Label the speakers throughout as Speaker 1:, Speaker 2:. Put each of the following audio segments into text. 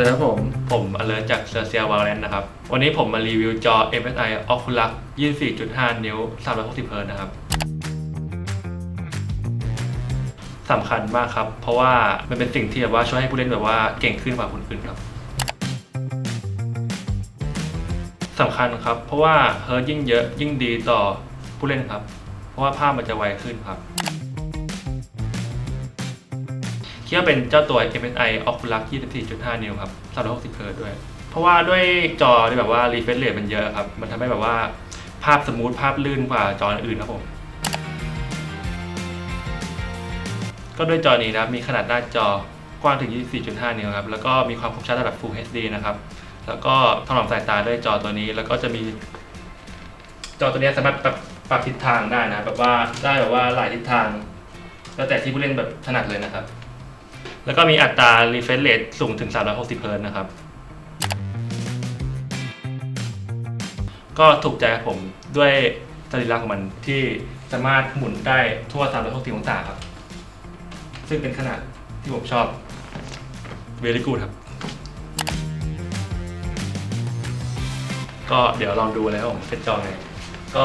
Speaker 1: เลจากเซอร์เซียวาเลนนะครับ วันนี้ผมมารีวิวจอ MSI Oculus 24.5 นิ้ว 360เฮิร์ตนะครับสำคัญมากครับ เพราะว่ามันเป็นสิ่งที่แบบว่าช่วยให้ผู้เล่นแบบว่าเก่งขึ้นกว่าคนอื่นครับสำคัญครับ เพราะว่าเฮิร์ตยิ่งเยอะยิ่งดีต่อผู้เล่นครับ เพราะว่าภาพมันจะไวขึ้นครับ คิดว่าเป็นเจ้าตัว MSI Oculus 24.5 นิ้วครับ360เฮิร์ตซ์ด้วย เพราะว่าด้วยจอที่แบบว่า refresh rate มันเยอะครับ มันทำให้แบบว่าภาพสมูทภาพลื่นกว่าจออื่นครับผม ก็ด้วยจอนี้นะมีขนาดหน้าจอกว้างถึง 24.5 นิ้วครับ แล้วก็มีความคมชัดระดับ Full HD นะครับ แล้วก็ถนอมสายตาด้วยจอตัวนี้ แล้วก็จะมี จอตัวนี้สามารถปรับปรับทิศทางได้นะ แบบว่าได้แบบว่าหลายทิศทาง แล้วแต่ที่ผู้เล่นแบบถนัดเลยนะครับ แล้วก็มีอัตรา refresh rate สูงถึง 360 เฮิร์ตนะครับ ก็ถูกใจผมด้วยสรีระของมันที่สามารถหมุนได้ทั่ว 360 องศาครับ ซึ่งเป็นขนาดที่ผมชอบ very good ครับ ก็เดี๋ยวลองดูเลยครับผมเป็นจอไงก็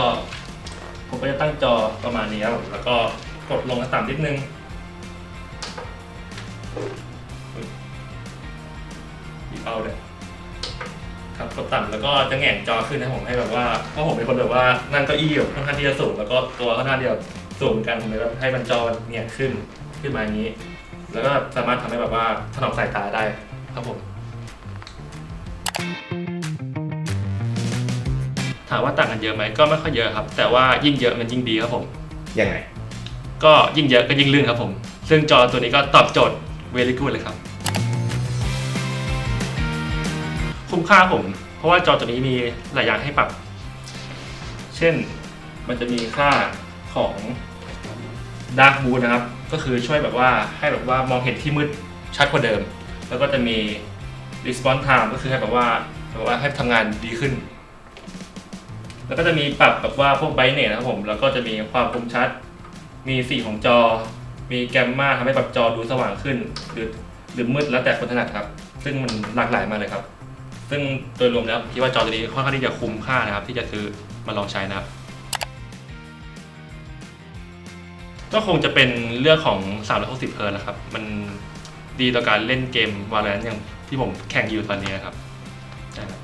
Speaker 1: ผมก็จะตั้งจอประมาณนี้ครับแล้วก็กดลงต่ำนิดนึง อีกเอาเลยครับกดต่ำแล้วก็จะแหง่งจอขึ้นนะผมให้แบบว่าเพราะผมเป็นคนแบบว่านั่งเก้าอี้แบบค่อนข้างที่จะสูงแล้วก็ตัวค่อนข้างที่จะสูงเหมือนกันผมเลยแบบให้มันจอมันแหง่งขึ้นขึ้นมาอย่างนี้ แล้วก็สามารถทำให้แบบว่าถนอมสายตาได้ครับผมถามว่าต่างกันเยอะไหมก็ไม่ค่อยเยอะครับ แต่ว่ายิ่งเยอะมันยิ่งดีครับผม
Speaker 2: ยังไง
Speaker 1: ก็ยิ่งเยอะก็ยิ่งลื่นครับผม ซึ่งจอตัวนี้ก็ตอบโจทย์ very good เลยครับ คุ้มค่าผม เพราะว่าจอตัวนี้มีหลายอย่างให้ปรับ เช่นมันจะมีค่าของ dark mode นะครับ ก็คือช่วยแบบว่าให้แบบว่ามองเห็นที่มืดชัดกว่าเดิม แล้วก็จะมี response time ก็คือให้แบบว่าแบบว่าให้ทำงานดีขึ้น แล้วก็จะมีปรับแบบว่าพวกไบเนตนะครับผม แล้วก็จะมีความคมชัด มีสีของจอ มีแกมมาทำให้แบบจอดูสว่างขึ้น หรือหรือมืดแล้วแต่คนถนัดครับ ซึ่งมันหลากหลายมากเลยครับ ซึ่งโดยรวมแล้วผมคิดว่าจอตัวนี้ค่อนข้างที่จะคุ้มค่านะครับ ที่จะซื้อมาลองใช้นะครับ ก็คงจะเป็นเรื่องของ 360เฮิร์ตนะครับ มันดีต่อการเล่นเกม Valorant อย่างที่ผมแข่งอยู่ตอนนี้นะครับใช่ครับ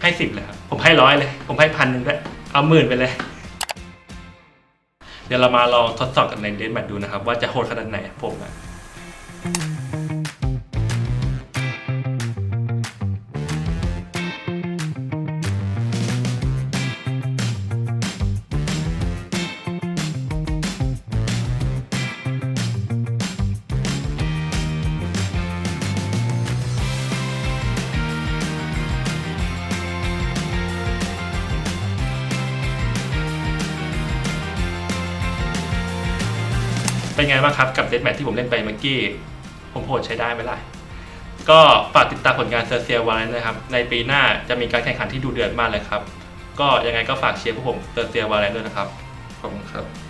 Speaker 1: ให้สิบเลยครับ ผมให้ร้อยเลย ผมให้พันหนึ่งด้วย เอาหมื่นไปเลย เดี๋ยวเรามาลองทดสอบกันในเดนแมทดูนะครับ ว่าจะโหดขนาดไหนผมอะ เป็นไงบ้างครับกับเดสแมทที่ผมเล่นไปเมื่อกี้ ผมโหดใช้ได้ไหมล่ะก็ฝากติดตามผลงานเซอร์เซียวันนะครับ ในปีหน้าจะมีการแข่งขันที่ดูเดือดมากเลยครับ ก็ยังไงก็ฝากเชียร์พวกผมเซอร์เซียวาเลนด้วยนะครับ ขอบคุณครับ